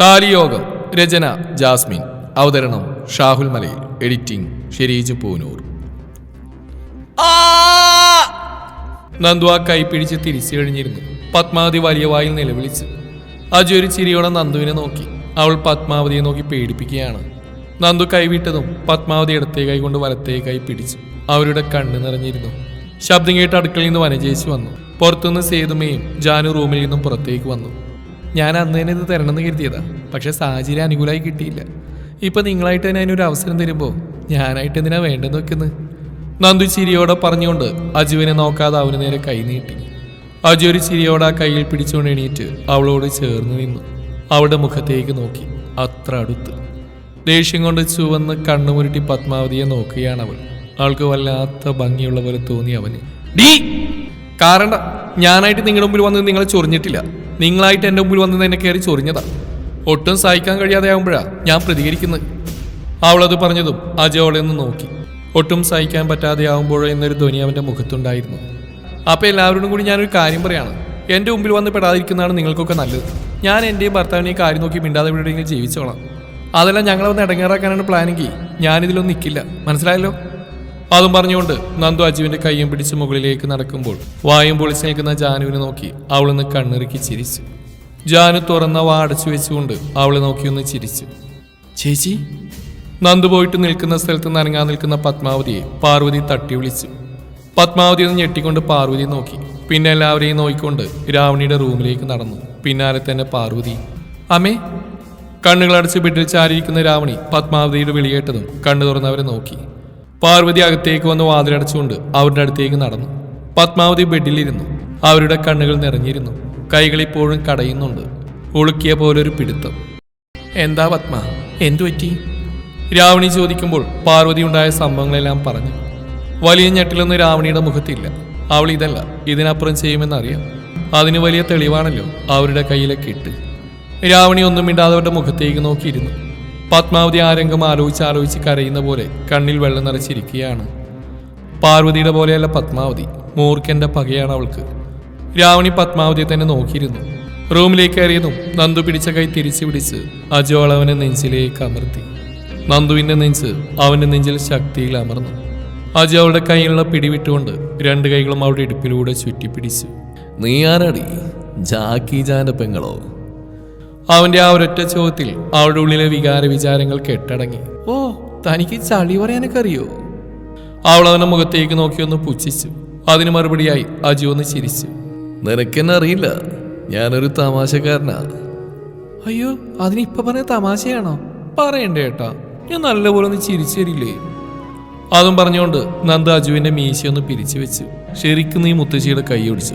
താലിയോഗം രചന Jasmine. അവതരണം ഷാഹുൽ മലയിൽ. Editing Shereej Poonoor. Nandu കൈ പിടിച്ച് തിരിച്ചു കഴിഞ്ഞിരുന്നു പത്മാവതി വലിയ വായിൽ നിലവിളിച്ച്. അജു ഒരു ചിരിയോടെ നന്ദുവിനെ നോക്കി. അവൾ പത്മാവതിയെ നോക്കി പേടിപ്പിക്കുകയാണ്. നന്ദു കൈവിട്ടതും പത്മാവതി ഇടത്തേ കൈ കൊണ്ട് വലത്തേ കൈ പിടിച്ചു അവരുടെ കണ്ണ് നിറഞ്ഞിരുന്നു. ശബ്ദം കേട്ട് അടുക്കളയിൽ നിന്ന് വനജേശി വന്നു. പുറത്തുനിന്ന് സേതുമയും ജാനു റൂമിൽ നിന്നും പുറത്തേക്ക് വന്നു. ഞാൻ അന്ന് തന്നെ ഇത് തരണമെന്ന് കരുതിയതാ. പക്ഷെ സാഹചര്യം അനുകൂലമായി കിട്ടിയില്ല. ഇപ്പൊ നിങ്ങളായിട്ട് തന്നെ അതിനൊരു അവസരം തരുമ്പോൾ ഞാനായിട്ട് എന്തിനാ വേണ്ടെന്ന് വെക്കുന്നത് നന്ദു ചിരിയോടെ പറഞ്ഞുകൊണ്ട് അജുവിനെ നോക്കാതെ അവന് നേരെ കൈ നീട്ടി. അജു ഒരു ചിരിയോടെ ആ കയ്യിൽ പിടിച്ചുകൊണ്ട് എണീറ്റ് അവളോട് ചേർന്ന് നിന്നു. അവളുടെ മുഖത്തേക്ക് നോക്കി. അത്ര അടുത്ത്. ദേഷ്യം കൊണ്ട് ചുവന്ന് കണ്ണുമുരുട്ടി പത്മാവതിയെ നോക്കുകയാണ് അവൾ. അവൾക്ക് വല്ലാത്ത ഭംഗിയുള്ള പോലെ തോന്നി അവന്. ഡീ! കാരണം ഞാനായിട്ട് നിങ്ങളുടെ മുമ്പിൽ വന്നത് നിങ്ങളെ ചൊറിഞ്ഞിട്ടില്ല. നിങ്ങളായിട്ട് എന്റെ മുമ്പിൽ വന്നത് എന്നെ കയറി ചൊറിഞ്ഞതാണ് ഒട്ടും സഹിക്കാൻ കഴിയാതെ ആകുമ്പോഴാണ് ഞാൻ പ്രതികരിക്കുന്നത്. അവളത് പറഞ്ഞതും അജയ് അവളെ ഒന്ന് നോക്കി. ഒട്ടും സഹിക്കാൻ പറ്റാതെ ആകുമ്പോഴോ എന്നൊരു ധ്വനി അവന്റെ മുഖത്തുണ്ടായിരുന്നു അപ്പോൾ എല്ലാവരോടും കൂടി ഞാനൊരു കാര്യം പറയാണ്. എന്റെ മുമ്പിൽ വന്ന് പെടാതിരിക്കുന്നതാണ് നിങ്ങൾക്കൊക്കെ നല്ലത്. ഞാൻ എന്റെയും ഭർത്താവിനെയും കാര്യം നോക്കി മിണ്ടാതെ എവിടെയെങ്കിലും ജീവിച്ചോളാം. അതെല്ലാം ഞങ്ങളെ ഒന്ന് ഇടങ്ങേറാക്കാനാണ് പ്ലാനെങ്കിൽ ഞാനിതിലൊന്നും നിൽക്കില്ല മനസ്സിലായല്ലോ? അതും പറഞ്ഞുകൊണ്ട് നന്ദു അജുവിന്റെ കൈയും പിടിച്ച് മുകളിലേക്ക് നടക്കുമ്പോൾ വായും പൊളിച്ച് നിൽക്കുന്ന ജാനുവിനെ നോക്കി അവളൊന്ന് കണ്ണിറുക്കി ചിരിച്ചു. ജാനു തുറന്ന വാ അടച്ചു വെച്ചുകൊണ്ട് അവളെ നോക്കി ഒന്ന് ചിരിച്ചു. ചേച്ചി? നന്ദു പോയിട്ട് നിൽക്കുന്ന സ്ഥലത്ത് നനങ്ങാൻ നിൽക്കുന്ന പത്മാവതിയെ പാർവതി തട്ടി വിളിച്ചു. പത്മാവതി ഒന്ന് ഞെട്ടിക്കൊണ്ട് പാർവതി നോക്കി. പിന്നെ എല്ലാവരെയും നോക്കിക്കൊണ്ട് രാവണിയുടെ റൂമിലേക്ക് നടന്നു. പിന്നാലെ തന്നെ പാർവതി അമ്മേ. കണ്ണുകളടച്ച് ബെഡിൽ ചാരിയിരിക്കുന്ന രാവണി പത്മാവതിയുടെ വിളിയേട്ടതും കണ്ണു തുറന്നവരെ നോക്കി. പാർവതി അകത്തേക്ക് വന്ന് വാതിലടച്ചുകൊണ്ട് അവരുടെ അടുത്തേക്ക് നടന്നു. പത്മാവതി ബെഡിലിരുന്നു. അവരുടെ കണ്ണുകൾ നിറഞ്ഞിരുന്നു. കൈകൾ ഇപ്പോഴും കടയുന്നുണ്ട്. ഉളുക്കിയ പോലൊരു പിടുത്തം. എന്താ പത്മ? എന്തു പറ്റി? രാവണി ചോദിക്കുമ്പോൾ പാർവതി ഉണ്ടായ സംഭവങ്ങളെല്ലാം പറഞ്ഞു. വലിയ ഞെട്ടിലൊന്നും രാവണിയുടെ മുഖത്തില്ല. അവൾ ഇതല്ല. ഇതിനപ്പുറം ചെയ്യുമെന്നറിയാം. അതിന് വലിയ തെളിവാണല്ലോ അവരുടെ കയ്യിലെ കിട്ട്. രാവണി ഒന്നും മിണ്ടാതെ അവരുടെ മുഖത്തേക്ക് നോക്കിയിരുന്നു. പത്മാവതി ആരംഗം രംഗം ആലോചിച്ച് ആലോചിച്ച് കരയുന്ന പോലെ കണ്ണിൽ വെള്ളം നിറച്ചിരിക്കുകയാണ്. പാർവതിയുടെ പോലെയല്ല പത്മാവതി. മൂർഖന്റെ പകയാണ് അവൾക്ക്. രാവണി പത്മാവതിയെ തന്നെ നോക്കിയിരുന്നു. റൂമിലേക്ക് കയറിയതും നന്ദു പിടിച്ച കൈ തിരിച്ചു പിടിച്ച് അജോൾ അവനെ നെഞ്ചിലേക്ക് അമർത്തി. നന്ദുവിന്റെ നെഞ്ച് അവന്റെ നെഞ്ചിൽ ശക്തിയിൽ അമർന്നു. അജു അവളുടെ കയ്യിലുള്ള പിടിവിട്ടുകൊണ്ട് രണ്ട് കൈകളും അവളുടെ ഇടുപ്പിലൂടെ ചുറ്റിപ്പിടിച്ചു. നീ ആരാടി? ജാക്കി ജാന്റെ പെങ്ങളോ? അവന്റെ ആ ഒരൊറ്റ ചോദ്യത്തിൽ അവളുടെ ഉള്ളിലെ വികാര വിചാരങ്ങൾ കെട്ടടങ്ങി. ഓ തനിക്ക് ചളി പറയാനൊക്കെ അറിയോ അവൾ അവന്റെ മുഖത്തേക്ക് നോക്കി ഒന്ന് പുച്ഛിച്ചു. അതിന് മറുപടിയായി അജു ഒന്ന് ചിരിച്ചു. നിനക്കെന്നെ അറിയില്ല. ഞാനൊരു തമാശക്കാരനാ. അയ്യോ അതിനിപ്പ പറഞ്ഞ തമാശയാണോ? പറയണ്ടേ ഏട്ടാ ഞാൻ നല്ലപോലെ ഒന്ന് ചിരിച്ചു തരില്ലേ? അതും പറഞ്ഞുകൊണ്ട് നന്ദ അജുവിന്റെ മീശയൊന്ന് പിരിച്ചു വെച്ചു. ശരിക്കും നീ മുത്തശ്ശിയുടെ കൈ ഒടിച്ചു.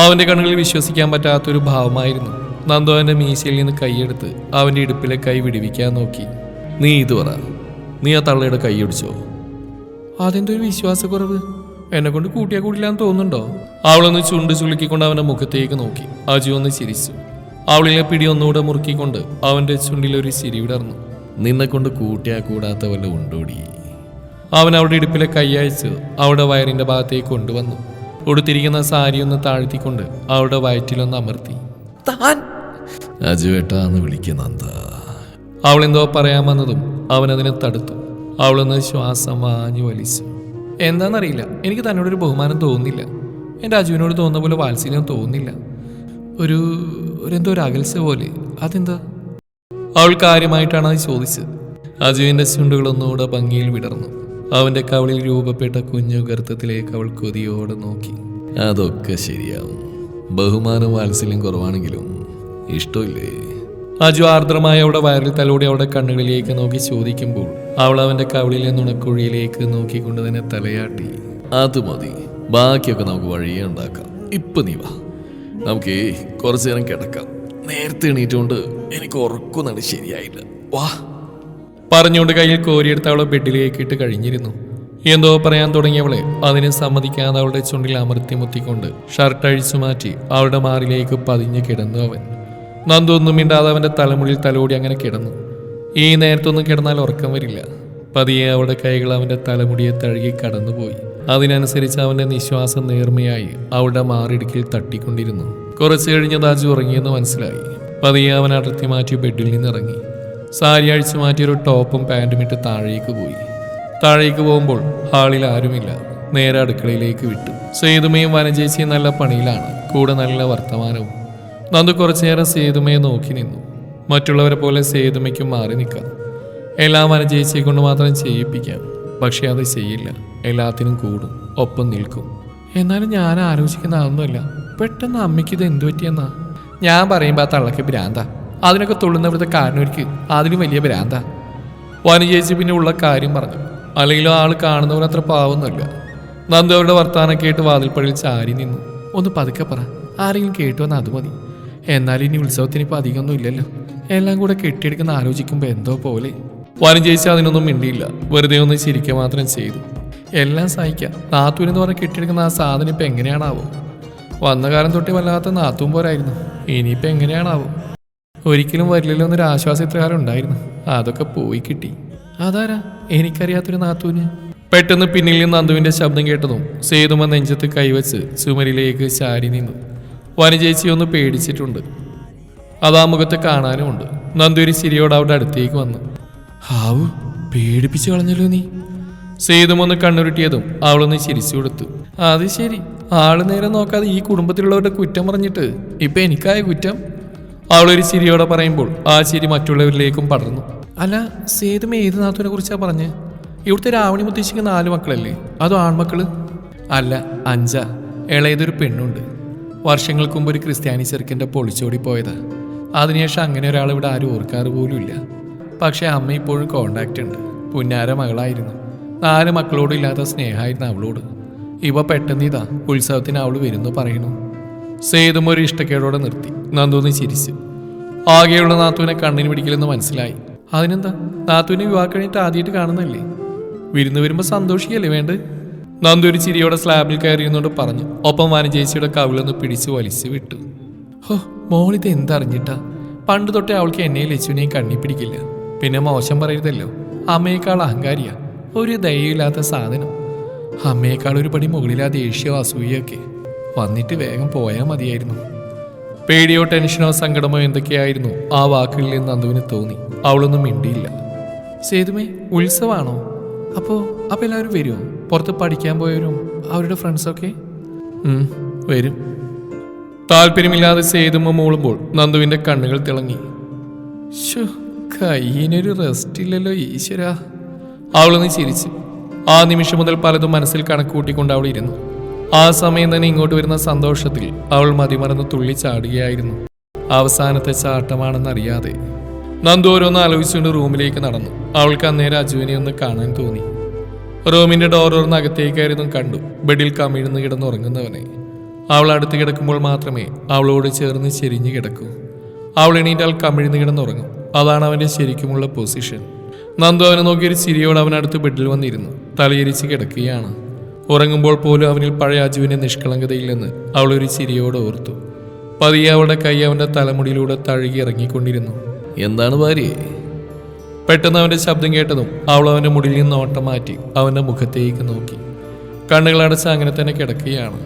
അവന്റെ കണ്ണുകളിൽ വിശ്വസിക്കാൻ പറ്റാത്തൊരു ഭാവമായിരുന്നു. നന്ദു മീശയിൽ നിന്ന് കൈയെടുത്ത് അവന്റെ ഇടുപ്പിലെ കൈ വിടിവിക്കാൻ നോക്കി. നീ ഇത് പറ. നീ ആ തള്ളയുടെ കൈയടിച്ചോ അതെന്തോ ഒരു വിശ്വാസക്കുറവ്. എന്നെ കൊണ്ട് കൂട്ടിയാ കൂടില്ലാന്ന് തോന്നുന്നുണ്ടോ? അവളൊന്ന് ചുണ്ട് ചുളുക്കിക്കൊണ്ട് അവന്റെ മുഖത്തേക്ക് നോക്കി. അജു ഒന്ന് ചിരിച്ചു. അവളിലെ പിടി ഒന്നുകൂടെ മുറുക്കിക്കൊണ്ട് അവന്റെ ചുണ്ടിലൊരു ചിരി വിടർന്നു. നിന്നെ കൊണ്ട് കൂട്ടിയാ കൂടാത്ത വല്ല ഉണ്ടോടി? അവൻ അവളുടെ ഇടുപ്പിലെ കൈയയച്ച് അവളുടെ വയറിന്റെ ഭാഗത്തേക്ക് കൊണ്ടുവന്നു. ഉടുത്തിരിക്കുന്ന സാരി ഒന്ന് താഴ്ത്തിക്കൊണ്ട് അവളുടെ വയറ്റിലൊന്ന് അമർത്തി. താൻ അജുവേട്ടാന്ന് വിളിക്കുന്നെന്ത അവൾ എന്തോ പറയാൻ വന്നതും അവൻ അതിനെ തടുത്തു. അവളൊന്ന് ശ്വാസം വാഞ്ഞു വലിച്ചു. എന്താണെന്നറിയില്ല എനിക്ക് തന്നോടൊരു ബഹുമാനം തോന്നുന്നില്ല. എന്റെ അജുവിനോട് തോന്നുന്ന പോലെ വാത്സല്യം തോന്നുന്നില്ല. ഒരു എന്തോ ഒരു അകൽച്ച പോലെ. അതെന്താ? അവൾ കാര്യമായിട്ടാണ് അത് ചോദിച്ചത്. അജുവിന്റെ ചുണ്ടുകളൊന്നുകൂടെ ഭംഗിയിൽ വിടർന്നു. അവന്റെ കവളിൽ രൂപപ്പെട്ട കുഞ്ഞു ഗർത്തത്തിലേക്ക് അവൾ കൊതിയോടെ നോക്കി. അതൊക്കെ ശരിയാവും. ബഹുമാനം വാത്സല്യം കുറവാണെങ്കിലും ഇഷ്ടമില്ലേ? അജു ആർദ്രമായ അവിടെ വയറിൽ തലോടി അവിടെ കണ്ണുകളിലേക്ക് നോക്കി ചോദിക്കുമ്പോൾ അവൾ അവന്റെ കവിളിലെ നുണക്കുഴിയിലേക്ക് നോക്കിക്കൊണ്ട് തന്നെ തലയാട്ടി. അത് മതി. ബാക്കിയൊക്കെ നമുക്ക് വഴിയേ ഉണ്ടാക്കാം. ഇപ്പൊ നീ വാ. നമുക്ക് കുറച്ചു നേരം കിടക്കാം. നേരത്തെ എണീറ്റുകൊണ്ട് എനിക്ക് ഉറക്കൊന്നാണ് ശരിയായില്ല. വാ. പറഞ്ഞുകൊണ്ട് കയ്യിൽ കോരിയെടുത്ത് അവളെ ബെഡിലേക്ക് ഇട്ട് കഴിഞ്ഞിരുന്നു. എന്തോ പറയാൻ തുടങ്ങിയവളെ അതിന് സമ്മതിക്കാതെ അവളുടെ ചുണ്ടിൽ അമർത്തി മുത്തിക്കൊണ്ട് ഷർട്ട് അഴിച്ചു മാറ്റി അവളുടെ മാറിലേക്ക് പതിഞ്ഞു കിടന്നു അവൻ. നന്ദു ഒന്നും മിണ്ടാതെ അവന്റെ തലമുടിയിൽ തലോടി അങ്ങനെ കിടന്നു. ഈ നേരത്തൊന്നും കിടന്നാൽ ഉറക്കം വരില്ല. പതിയെ അവളുടെ കൈകൾ അവന്റെ തലമുടിയെ തഴുകി കടന്നുപോയി. അതിനനുസരിച്ച് അവന്റെ നിശ്വാസം നേർമയായി അവളുടെ മാറിടുക്കിൽ തട്ടിക്കൊണ്ടിരുന്നു. കുറച്ചു കഴിഞ്ഞ് ദാജു ഉറങ്ങിയെന്ന് മനസ്സിലായി. പതിയെ അവൻ അടർത്തി മാറ്റി ബെഡിൽ നിന്നിറങ്ങി. സാരി അഴിച്ചു മാറ്റിയൊരു ടോപ്പും പാന്റും ഇട്ട് താഴേക്ക് പോയി. താഴേക്ക് പോകുമ്പോൾ ഹാളിൽ ആരുമില്ല. നേരെ അടുക്കളയിലേക്ക് വിട്ടു. സേതുമയും വനചേച്ചിയും നല്ല പണിയിലാണ്. കൂടെ നല്ല വർത്തമാനവും. നന്ദു കുറച്ചു നേരം സേതുമയെ നോക്കി നിന്നു. മറ്റുള്ളവരെ പോലെ സേതുമയ്ക്കും മാറി നിൽക്കാം. എല്ലാം വനജേച്ചിയെ കൊണ്ട് മാത്രം ചെയ്യിപ്പിക്കാം. പക്ഷെ അത് ചെയ്യില്ല. എല്ലാത്തിനും കൂടും. ഒപ്പം നിൽക്കും. എന്നാലും ഞാൻ ആലോചിക്കുന്ന അതൊന്നുമല്ല. പെട്ടെന്ന് അമ്മയ്ക്ക് ഇത് എന്തു പറ്റിയെന്നാ? ഞാൻ പറയുമ്പോൾ ആ തള്ളക്ക് ഭ്രാന്ത. അതിനൊക്കെ തുള്ളുന്നവരുടെ കാരണവർക്ക് അതിലും വലിയ ഭ്രാന്ത. വനുജയിച്ച് പിന്നെ ഉള്ള കാര്യം പറഞ്ഞു. അല്ലെങ്കിലും ആൾ കാണുന്നവർ അത്ര നന്ദു അവരുടെ വർത്താനം കേട്ട് വാതിൽപ്പടിയിൽ ചാരി നിന്നു. ഒന്ന് പതുക്കെ പറ. ആരെങ്കിലും കേട്ടു വന്നാൽ അത് മതി. എന്നാലും ഇനി ഉത്സവത്തിന് ഇപ്പം അധികമൊന്നും ഇല്ലല്ലോ. എല്ലാം കൂടെ കെട്ടിയെടുക്കുന്ന ആലോചിക്കുമ്പോൾ എന്തോ പോലെ. വനജേച്ചി അതിനൊന്നും മിണ്ടിയില്ല. വെറുതെ ഒന്ന് ചിരിക്കുക മാത്രം ചെയ്തു. എല്ലാം സഹിക്കാം. നാത്തൂരെന്ന് പറഞ്ഞ് കെട്ടിയെടുക്കുന്ന ആ സാധനം ഇപ്പം എങ്ങനെയാണാവോ? വന്ന കാലം തൊട്ട് വല്ലാത്ത നാത്തൂൻ പോരായിരുന്നു. ഇനിയിപ്പോൾ എങ്ങനെയാണാവോ? ഒരിക്കലും വരില്ലല്ലോ എന്നൊരു ആശ്വാസം ഇത്രകാലം ഉണ്ടായിരുന്നു. അതൊക്കെ പോയി കിട്ടി. അതാരാ? എനിക്കറിയാത്തൊരു നാത്തൂന്. പെട്ടെന്ന് പിന്നിൽ നിന്ന് നന്ദുവിന്റെ ശബ്ദം കേട്ടതും സേതുമ നെഞ്ചത്ത് കൈവച്ച് ചുമരിലേക്ക് ചാരി നിന്നു. വനജേച്ചി ഒന്ന് പേടിച്ചിട്ടുണ്ട്. അതാ മുഖത്ത് കാണാനുമുണ്ട്. നന്ദു ഒരു ചിരിയോട് അവിടെ അടുത്തേക്ക് വന്നു. ഹാവു പേടിപ്പിച്ചു കളഞ്ഞല്ലോ നീ. സേതുമൊന്ന് കണ്ണുരുട്ടിയതും അവളൊന്ന് ചിരിച്ചു കൊടുത്തു. അത് ശരി. ആൾ നേരെ നോക്കാതെ ഈ കുടുംബത്തിലുള്ളവരുടെ കുറ്റം പറഞ്ഞിട്ട് ഇപ്പൊ എനിക്കായ കുറ്റം? അവളൊരു ചിരിയോടെ പറയുമ്പോൾ ആ ചിരി മറ്റുള്ളവരിലേക്കും പടർന്നു. അല്ല സേതുമ ഏത് നാത്തുവിനെ കുറിച്ചാ പറഞ്ഞ്? ഇവിടുത്തെ രാവണി മുത്തശ്ശിക്ക് നാല് മക്കളല്ലേ? അതോ ആൺമക്കൾ? അല്ല അഞ്ചാ. ഇളയതൊരു പെണ്ണുണ്ട്. വർഷങ്ങൾക്ക് മുമ്പ് ഒരു ക്രിസ്ത്യാനി ചെറുക്കന്റെ പൊളിച്ചോടി പോയത് അതിനുശേഷം അങ്ങനെ ഒരാൾ ഇവിടെ ആരും ഓർക്കാറ് പോലുമില്ല പക്ഷേ അമ്മ ഇപ്പോഴും കോണ്ടാക്റ്റ് ഉണ്ട്. പുന്നാര മകളായിരുന്നു. നാല് മക്കളോടും ഇല്ലാത്ത സ്നേഹമായിരുന്നു അവളോട്. ഇവ പെട്ടെന്ന് ഇതാ ഉത്സവത്തിന് അവൾ വരുന്നു പറയുന്നു. സേതും ഒരു ഇഷ്ടക്കേടോടെ നിർത്തി. നന്ദൂന്ന് ചിരിച്ചു. ആകെയുള്ള നാത്തുവിനെ കണ്ണിന് പിടിക്കില്ലെന്ന് മനസ്സിലായി. അതിനെന്താ? നാത്തുവിനെ വിവാഹം കഴിഞ്ഞിട്ട് ആദ്യമായിട്ട് കാണുന്നല്ലേ വിരുന്ന് വരുമ്പോൾ സന്തോഷിക്കല്ലേ വേണ്ട നന്ദു ഒരു ചിരിയോടെ സ്ലാബിൽ കയറിയെന്നോട് പറഞ്ഞു. ഒപ്പം വനജേച്ചിയുടെ കവിളൊന്ന് പിടിച്ചു വലിച്ചു വിട്ടു. ഹോ മോളിത് എന്തറിഞ്ഞിട്ടാ? പണ്ട് തൊട്ടേ അവൾക്ക് എന്നെയും ലച്ചുവിനെയും കണ്ണി പിടിക്കില്ല. പിന്നെ മോശം പറയരുതല്ലോ. അമ്മയേക്കാൾ അഹങ്കാരിയാ. ഒരു ദയയില്ലാത്ത സാധനം. അമ്മയേക്കാൾ ഒരു പടി മുകളിലാ ദേഷ്യമോ അസൂയൊക്കെ വന്നിട്ട് വേഗം പോയാൽ മതിയായിരുന്നു. പേടിയോ ടെൻഷനോ സങ്കടമോ എന്തൊക്കെയായിരുന്നു? ആ വാക്കുകളിൽ നന്ദുവിന് തോന്നി. അവളൊന്നും മിണ്ടിയില്ല. സേതുമേ ഉത്സവാണോ? അപ്പോ അപ്പോൾ എല്ലാവരും വരുമോ പുറത്ത് പഠിക്കാൻ പോയവരും അവരുടെ ഫ്രണ്ട്സൊക്കെ? വരും. താല്പര്യമില്ലാതെ സേതുമ്മ മൂളുമ്പോൾ നന്ദുവിന്റെ കണ്ണുകൾ തിളങ്ങി. ശോ കയ്യിനൊരു റെസ്റ്റ് ഇല്ലല്ലോ ഈശ്വര അവളൊന്ന് ചിരിച്ച്. ആ നിമിഷം മുതൽ പലതും മനസ്സിൽ കണക്കൂട്ടിക്കൊണ്ട് അവൾ ഇരുന്നു. ആ സമയം തന്നെ ഇങ്ങോട്ട് വരുന്ന സന്തോഷത്തിൽ അവൾ മതിമറന്ന് തുള്ളി ചാടുകയായിരുന്നു. അവസാനത്തെ ചാട്ടമാണെന്നറിയാതെ. നന്ദു ഓരോന്ന് ആലോചിച്ചുകൊണ്ട് റൂമിലേക്ക് നടന്നു. അവൾക്ക് അന്നേരം അജുവിനെ ഒന്ന് കാണാൻ തോന്നി. റൂമിന്റെ ഡോർ തുറന്ന് അകത്തേക്കായിരുന്നു കണ്ടു. ബെഡിൽ കമിഴ്ന്ന് കിടന്നുറങ്ങുന്നവനെ അവൾ അടുത്ത് കിടക്കുമ്പോൾ മാത്രമേ അവളോട് ചേർന്ന് ചെരിഞ്ഞു കിടക്കൂ. അവൾ എണീറ്റാൽ കമിഴ്ന്ന് കിടന്നുറങ്ങും അതാണ് അവന്റെ ശരിക്കുമുള്ള പൊസിഷൻ നന്ദു അവനെ നോക്കി ഒരു ചിരിയോട് അവനടുത്ത് ബെഡിൽ വന്നിരുന്നു. തലയിരിച്ച് കിടക്കുകയാണ്. ഉറങ്ങുമ്പോൾ പോലും അവനിൽ പഴയ അജുവിന്റെ നിഷ്കളങ്കതയില്ലെന്ന് അവൾ ഒരു ചിരിയോട് ഓർത്തു. പതിയെ അവളുടെ കൈ അവന്റെ തലമുടിയിലൂടെ തഴുകി ഇറങ്ങിക്കൊണ്ടിരുന്നു. എന്താണ് ഭാര്യയെ പെട്ടെന്ന് അവന്റെ ശബ്ദം കേട്ടതും അവൾ അവന്റെ മുടിയിൽ നിന്ന് ഓട്ടം മാറ്റി അവന്റെ മുഖത്തേക്ക് നോക്കി. കണ്ണുകളടച്ച് അങ്ങനെ തന്നെ കിടക്കുകയാണ്.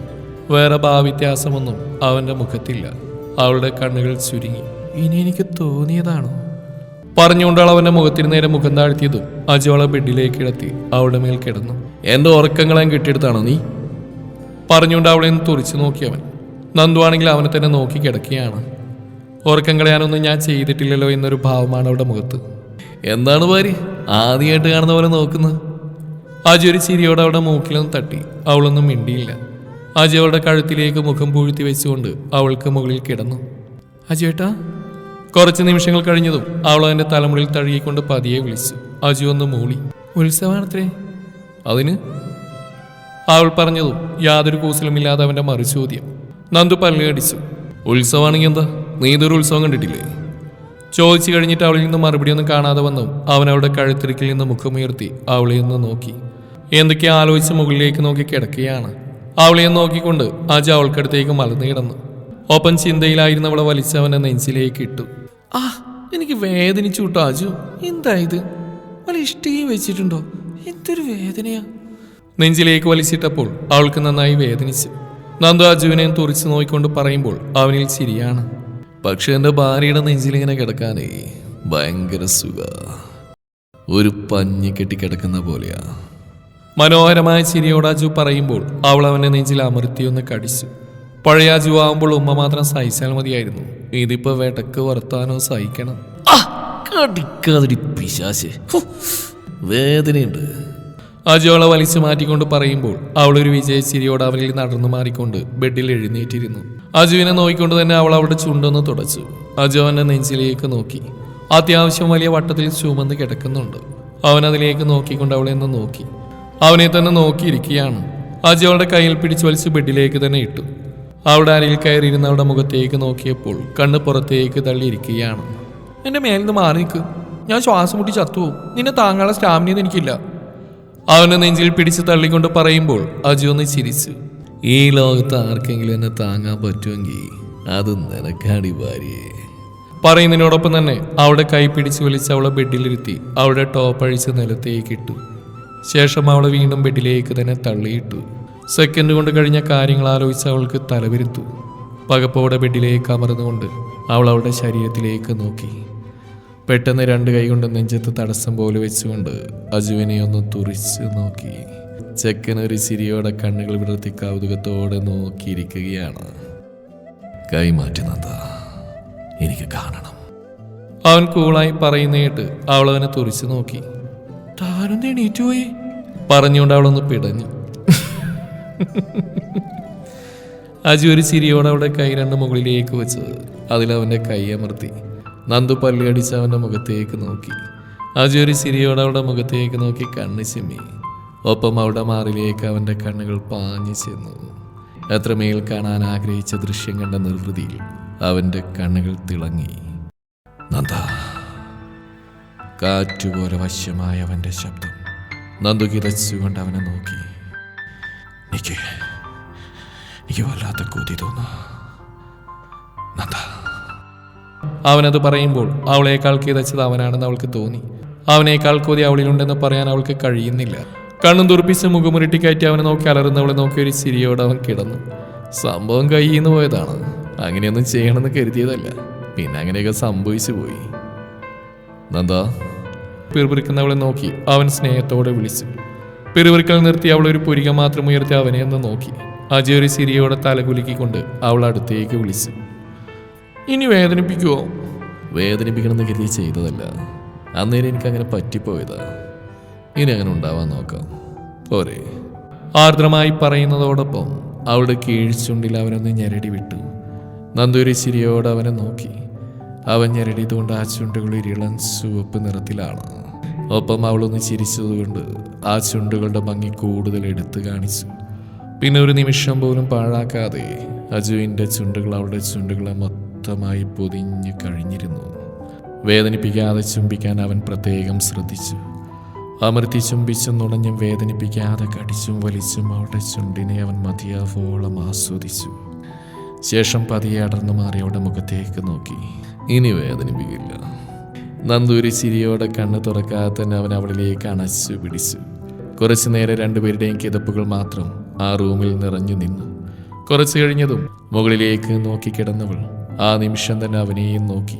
വേറെ ഭാവ്യത്യാസമൊന്നും അവന്റെ മുഖത്തില്ല. അവളുടെ കണ്ണുകൾ ചുരുങ്ങി. ഇനി എനിക്ക് തോന്നിയതാണോ? പറഞ്ഞുകൊണ്ട് അവന്റെ മുഖത്തിന് നേരെ മുഖം താഴ്ത്തിയതും അജോളെ ബെഡിലേക്ക് കിടത്തി അവളുടെ മേൽ കിടന്നു. എന്റെ ഉറക്കങ്ങളെ കെട്ടിയെടുത്താണോ നീ? പറഞ്ഞുകൊണ്ട് അവളെ ഒന്ന് തുറിച്ചു നോക്കിയവൻ നന്ദുവാണെങ്കിൽ അവനെ തന്നെ നോക്കി കിടക്കുകയാണ്. ഉറക്കം കളയാനൊന്നും ഞാൻ ചെയ്തിട്ടില്ലല്ലോ എന്നൊരു ഭാവമാണ് അവിടെ മുഖത്ത്. എന്താണ് ഭാര്യ? ആദ്യമായിട്ട് കാണുന്ന പോലെ നോക്കുന്നത്. അജി ഒരു ചിരിയോടെ അവളുടെ മൂക്കിലൊന്നും തട്ടി. അവളൊന്നും മിണ്ടിയില്ല. അജി അവളുടെ കഴുത്തിലേക്ക് മുഖം പൂഴ്ത്തി വെച്ചുകൊണ്ട് അവൾക്ക് മുകളിൽ കിടന്നു. അജിയേട്ടാ കുറച്ച് നിമിഷങ്ങൾ കഴിഞ്ഞതും അവൾ അവന്റെ തലമുടിയിൽ തഴുകിക്കൊണ്ട് പതിയെ വിളിച്ചു. അജി ഒന്ന് മൂളി. ഉത്സവാണത്രേ. അതിന്? അവൾ പറഞ്ഞതും യാതൊരു കൂസലുമില്ലാതെ അവന്റെ മറുചോദ്യം. നന്ദു പല്ലുകടിച്ചു ഉത്സവമാണെങ്കിൽ എന്താ? നീ ഇതൊരു ഉത്സവം കണ്ടിട്ടില്ലേ? ചോദിച്ചു കഴിഞ്ഞിട്ട് അവളിൽ നിന്ന് മറുപടി ഒന്നും കാണാതെ വന്നു. അവൻ അവളുടെ കഴുത്തിരിക്കിൽ നിന്ന് മുഖമുയർത്തി അവളെ നോക്കി. എന്തൊക്കെ ആലോചിച്ച് മുകളിലേക്ക് നോക്കി കിടക്കുകയാണ്. അവളെ നോക്കിക്കൊണ്ട് അജ അവൾക്കടുത്തേക്ക് മലർന്നു കിടന്നു. ഒപ്പം ചിന്തയിലായിരുന്ന അവളെ വലിച്ചവനെ നെഞ്ചിലേക്ക് ഇട്ടു. ആ എനിക്ക് വേദനിച്ചു കിട്ടോ അജു. എന്താ ഇത്? അവൾ ഇഷ്ടയും വെച്ചിട്ടുണ്ടോ? എന്തൊരു വേദനയാ. നെഞ്ചിലേക്ക് വലിച്ചിട്ടപ്പോൾ അവൾക്ക് നന്നായി വേദനിച്ചു. നന്ദു അജുവിനെ തുറിച്ചു നോക്കിക്കൊണ്ട് പറയുമ്പോൾ അവനിൽ ചിരിയാണ്. പക്ഷെ എന്റെ ഭാര്യയുടെ നെഞ്ചിലിങ്ങനെ കിടക്കാനേ ഭയങ്കര സുഖ. ഒരു പഞ്ഞി കെട്ടി കിടക്കുന്ന പോലെയാ. മനോഹരമായ ചിരിയോട് അജു പറയുമ്പോൾ അവൾ അവനെ നെഞ്ചിൽ അമർത്തിയൊന്ന് കടിച്ചു. പഴയ അജു ആവുമ്പോൾ ഉമ്മ മാത്രം സഹിച്ചാൽ മതിയായിരുന്നു. ഇതിപ്പോ വേട്ടക്ക് വർത്താനോ സഹിക്കണം. കടിക്കാതിരി പിശാശ്. വേദനയുണ്ട്. അജു അവളെ വലിച്ചു മാറ്റിക്കൊണ്ട് പറയുമ്പോൾ അവളൊരു ഒരു വിജയ ചിരിയോട് അവനിൽ നടന്നു മാറിക്കൊണ്ട് ബെഡിൽ എഴുന്നേറ്റിരുന്നു. അജുവിനെ നോക്കിക്കൊണ്ട് തന്നെ അവൾ അവളുടെ ചുണ്ടൊന്ന് തുടച്ചു. അജു അവന്റെ നെഞ്ചിലേക്ക് നോക്കി. അത്യാവശ്യം വലിയ വട്ടത്തിൽ ചുമന്ന് കിടക്കുന്നുണ്ട്. അവൻ അതിലേക്ക് നോക്കിക്കൊണ്ട് അവളെ ഒന്ന് നോക്കി. അവനെ തന്നെ നോക്കിയിരിക്കുകയാണ്. അജു അവളുടെ കയ്യിൽ പിടിച്ചു വലിച്ച് ബെഡിലേക്ക് തന്നെ ഇട്ടു. അവളുടെ അരയിൽ കയറിയിരുന്ന അവളുടെ മുഖത്തേക്ക് നോക്കിയപ്പോൾ കണ്ണ് പുറത്തേക്ക് തള്ളിയിരിക്കുകയാണ്. എന്റെ മേലിൽ നിന്ന് മാറി നിൽക്ക്. ഞാൻ ശ്വാസം മുട്ടി ചത്തുപോകും. നിന്നെ താങ്ങാനുള്ള സ്റ്റാമിന എനിക്കില്ല. അവനെ നെഞ്ചിൽ പിടിച്ച് തള്ളിക്കൊണ്ട് പറയുമ്പോൾ അജു ഒന്ന് ചിരിച്ചു. ഈ ലോകത്ത് ആർക്കെങ്കിലും എന്നെ താങ്ങാൻ പറ്റുമെങ്കിൽ അത് നിനക്കാടി ഭാര്യയെ പറയുന്നതിനോടൊപ്പം തന്നെ അവളെ കൈ പിടിച്ച് വലിച്ച് അവളെ ബെഡിലിരുത്തി അവളുടെ ടോപ്പ് അഴിച്ച് നിലത്തേക്ക് ഇട്ടു. ശേഷം അവളെ വീണ്ടും ബെഡിലേക്ക് തന്നെ തള്ളിയിട്ടു. സെക്കൻഡ് കൊണ്ട് കഴിഞ്ഞ കാര്യങ്ങൾ ആലോചിച്ച് അവൾക്ക് തലവിരുത്തു. പകപ്പോടെ ബെഡിലേക്ക് അമർന്നുകൊണ്ട് അവൾ അവളുടെ ശരീരത്തിലേക്ക് നോക്കി. പെട്ടെന്ന് രണ്ട് കൈ കൊണ്ട് നെഞ്ചത്ത് തടസ്സം പോലെ വെച്ചുകൊണ്ട് അജുവിനെ ഒന്ന് തുറിച്ച് നോക്കി. ചെക്കൻ ഒരു ചിരിയോടെ കണ്ണുകൾ വിടർത്തി കൗതുകത്തോടെ നോക്കിയിരിക്കുകയാണ്. കൈമാറ്റി നന്ദ എനിക്ക് കാണണം. അവൻ കൂളായി പറയുന്നേട്ട് അവൾ അവനെ തുറിച്ചു നോക്കി. താനൊന്ന് പോയി? പറഞ്ഞുകൊണ്ട് അവളൊന്ന് പിടഞ്ഞു. അജു ഒരു ചിരിയോടെ അവളുടെ കൈ രണ്ട് മുകളിലേക്ക് വെച്ച് അതിൽ അവന്റെ കൈ അമർത്തി. നന്ദു പല്ലുകടിച്ച് അവന്റെ മുഖത്തേക്ക് നോക്കി. അജു ഒരു ചിരിയോടെ അവളുടെ മുഖത്തേക്ക് നോക്കി കണ്ണ് ചിമ്മി. ഒപ്പം അവളുടെ മാറിലേക്ക് അവന്റെ കണ്ണുകൾ പാഞ്ഞു ചെന്നു. എത്രമേൽ കാണാൻ ആഗ്രഹിച്ച ദൃശ്യം കണ്ട നിർവൃതിയിൽ അവന്റെ കണ്ണുകൾ തിളങ്ങി. നന്ദ. കാറ്റുപോലെ വശ്യമായ അവന്റെ ശബ്ദം. നന്ദു കിതച്ചുകൊണ്ട് അവനെ നോക്കി. എനിക്ക് എനിക്ക് വല്ലാത്ത കൂതി തോന്നാ. അവനത് പറയുമ്പോൾ അവളേക്കാൾ കിതച്ചത് അവനാണെന്ന് അവൾക്ക് തോന്നി. അവനേക്കാൾ കൊതി അവളിലുണ്ടെന്ന് പറയാൻ അവൾക്ക് കഴിയുന്നില്ല. കണ്ണും തുറപ്പിച്ച് മുഖമുരുട്ടി കയറ്റി അവനെ നോക്കി അലറുന്നവളെ നോക്കി ഒരു ചിരിയോടെ അവൻ കിടന്നു. സംഭവം കയ്യിൽ നിന്ന് പോയതാണ്. അങ്ങനെയൊന്നും ചെയ്യണമെന്ന് കരുതിയതല്ല. പിന്നെ അങ്ങനെയൊക്കെ സംഭവിച്ചു പോയി. എന്താ പിറുപിറുക്കുന്നവളെ നോക്കി അവൻ സ്നേഹത്തോടെ വിളിച്ചു. പിറുപിറുക്കൽ നിർത്തി അവൾ ഒരു പുരിക മാത്രം ഉയർത്തി അവനെ ഒന്ന് നോക്കി. അജയ് ഒരു ചിരിയോടെ തലകുലുക്കിക്കൊണ്ട് അവൾ അടുത്തേക്ക് വിളിച്ചു. ഇനി വേദനിപ്പിക്കുവോ? വേദനിപ്പിക്കണമെന്ന് കരുതി ചെയ്തതല്ല. അന്നേരം എനിക്ക് അങ്ങനെ പറ്റിപ്പോയതാ. ഇനി അങ്ങനെ ഉണ്ടാവാൻ നോക്കാം. പോരെ. ആർദ്രമായി പറയുന്നതോടൊപ്പം അവളുടെ കീഴ്ചുണ്ടിൽ അവനൊന്ന് ഞെരടി വിട്ടു. നന്ദൂരി ചിരിയോട് അവനെ നോക്കി. അവൻ ഞെരടിയതുകൊണ്ട് ആ ചുണ്ടുകൾ ഇരിളം ചുവപ്പ് നിറത്തിലാണ്. ഒപ്പം അവളൊന്ന് ചിരിച്ചതുകൊണ്ട് ആ ചുണ്ടുകളുടെ ഭംഗി കൂടുതൽ എടുത്തു കാണിച്ചു. പിന്നെ ഒരു നിമിഷം പോലും പാഴാക്കാതെ അജുവിന്റെ ചുണ്ടുകൾ അവളുടെ ചുണ്ടുകളെ മൊത്തമായി പൊതിഞ്ഞു കഴിഞ്ഞിരുന്നു. വേദനിപ്പിക്കാതെ ചുംബിക്കാൻ അവൻ പ്രത്യേകം ശ്രദ്ധിച്ചു. അമർത്തി ചുംബിച്ചും നുണഞ്ഞും വേദനിപ്പിക്കാതെ കടിച്ചും വലിച്ചും അവളുടെ ചുണ്ടിനെ അവൻ മതിയാവോളം ആസ്വദിച്ചു. ശേഷം പതിയെ അടർന്നു മാറി അവളുടെ മുഖത്തേക്ക് നോക്കി. ഇനി വേദനിപ്പിക്കില്ല. നന്ദൂരി ചിരിയോടെ കണ്ണ് തുറക്കാതെ തന്നെ അവൻ അവളിലേക്ക് അണച്ചു പിടിച്ചു. കുറച്ചു നേരം രണ്ടുപേരുടെയും കിതപ്പുകൾ മാത്രം ആ റൂമിൽ നിറഞ്ഞു നിന്നു. കുറച്ചു കഴിഞ്ഞതും മുകളിലേക്ക് നോക്കി കിടന്നവൾ ആ നിമിഷം തന്നെ അവനെയും നോക്കി.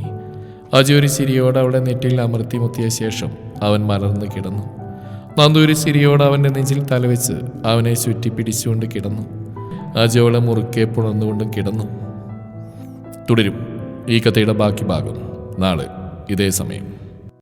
അജൂരി ചിരിയോടെ അവളുടെ നെറ്റിൽ അമർത്തി മുത്തിയ ശേഷം അവൻ മലർന്നു കിടന്നു. നന്ദൂരി സിരിയോട് അവന്റെ നെഞ്ചിൽ തലവെച്ച് അവനെ ചുറ്റി പിടിച്ചുകൊണ്ട് കിടന്നു. അജോളെ മുറുക്കെ പുണർന്നുകൊണ്ടും കിടന്നു. തുടരും. ഈ കഥയുടെ ബാക്കി ഭാഗം നാളെ ഇതേ സമയം.